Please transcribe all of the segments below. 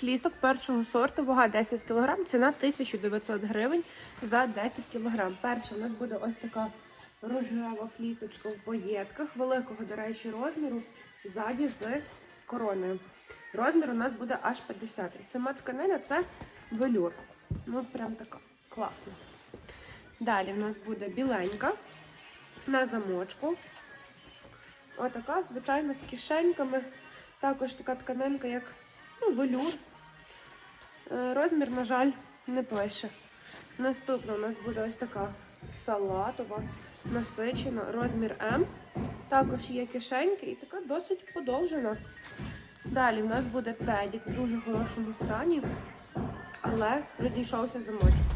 Флісок першого сорту, вага 10 кг, ціна 1900 гривень за 10 кг. Перша у нас буде ось така рожева флісочка в поєдках, великого, до речі, розміру, ззаді з короною. Розмір у нас буде аж 50. Сама тканина це велюр. Ну, прям така класна. Далі в нас буде біленька на замочку. Отака, звичайно, з кишеньками. Також така тканинка, як ну, велюр. Е, Розмір, на жаль, не пише. Наступна у нас буде ось така салатова, насичена, розмір М. Також є кишеньки і така досить подовжена. Далі в нас буде тедік в дуже хорошому стані, але розійшовся замочок.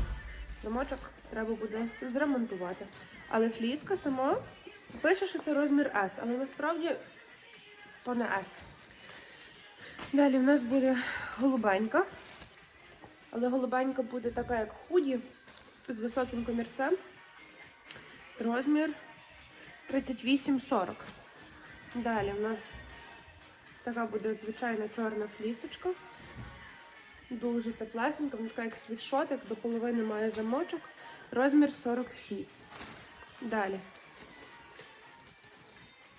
Замочок треба буде зремонтувати. Але фліска сама пише, що це розмір S, але насправді то не S. Далі в нас буде голубенька. Але голубенька буде така, як худі, з високим комірцем. Розмір 38-40. Далі в нас така буде звичайна чорна флісочка. Дуже теплесенька, вона така як світшотик, до половини має замочок. Розмір 46. Далі.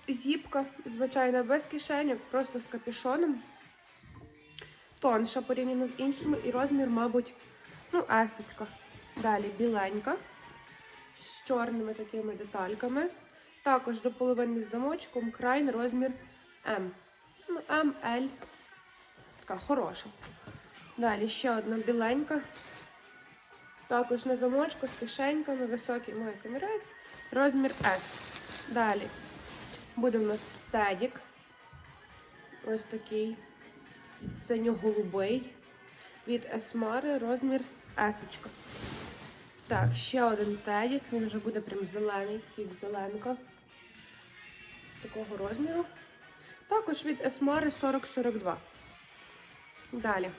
Зіпка, звичайна, без кишеньок, просто з капюшоном. Тонша порівняно з іншими і розмір, мабуть, ну, есочка. Далі біленька з чорними такими детальками. Також до половини з замочком, край розмір М. Ну, М, Л. Така хороша. Далі ще одна біленька. Також на замочку з кишеньками, високий має камірець, розмір S. Далі буде в нас тедік. Ось такий синьо-голубий. Від Есмари розмір S. Так, ще один тедік, він вже буде прям зелений, як зеленка. Такого розміру. Також від Есмари 40-42. Далі.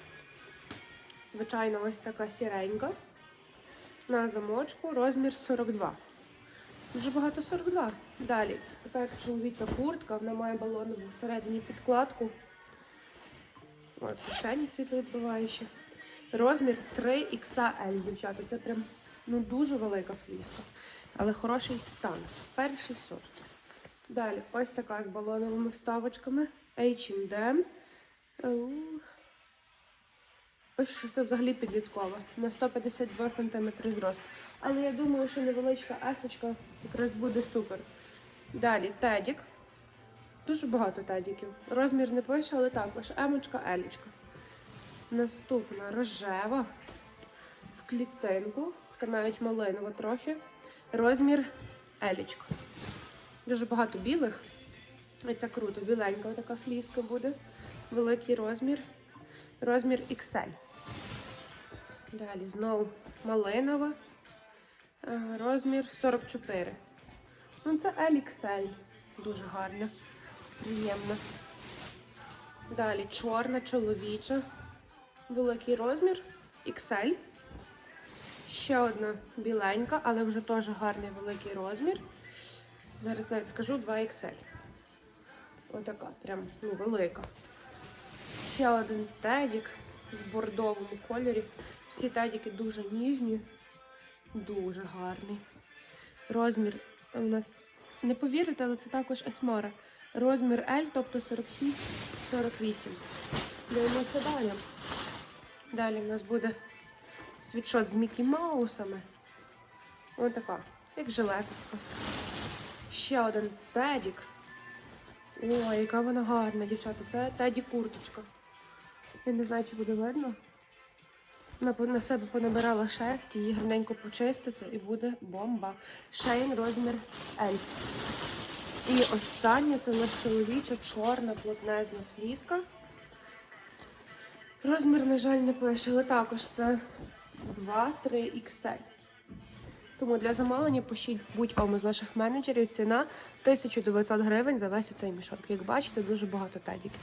Звичайно, ось така сіренька. На замочку розмір 42. Дуже багато 42. Далі. Така чоловіча куртка, вона має балонову всередині підкладку. Кишені світловідбиваючі. Розмір 3XL, дівчата. Це прям ну, дуже велика фліска. Але хороший стан. Перший сорт. Далі, ось така з балоновими вставочками. H&M. Ау. Пише, що це взагалі підліткова. На 152 см зрост. Але я думаю, що невеличка есочка якраз буде супер. Далі тедік. Дуже багато тедіків. Розмір не пише, але також емочка, елічка. Наступна рожева. В клітинку. Така навіть малинова трохи. Розмір елічка. Дуже багато білих. І це круто. Біленька така фліска буде. Великий розмір. Розмір XL. Далі знову малинова. Е, Розмір 44. Ну, це LXL. Дуже гарно. Приємно. Далі чорна, чоловіча. Великий розмір XL. Ще одна біленька, але вже теж гарний великий розмір. Зараз навіть скажу 2XL. Отака, прям ну, велика. Ще один тедік в бордовому кольорі. Всі тедіки дуже ніжні, дуже гарний. Розмір у нас не повірите, але це також есмара. Розмір L, тобто 46-48. Дивимося далі. Далі в нас буде світшот з Мікі Маусами. Ось така, як жилеточка. Ще один тедік. Ой, яка вона гарна, дівчата. Це теді курточка. Я не знаю, чи буде видно. На себе понабирала шерсть, її гарненько почистити і буде бомба. Шейн розмір L. І остання це наша чоловіча чорна плотнезна фліска. Розмір, на жаль, не пише, але також це 2-3 XL. Тому для замовлення пишіть будь-кому з наших менеджерів ціна 1900 гривень за весь цей мішок. Як бачите, дуже багато тедіків.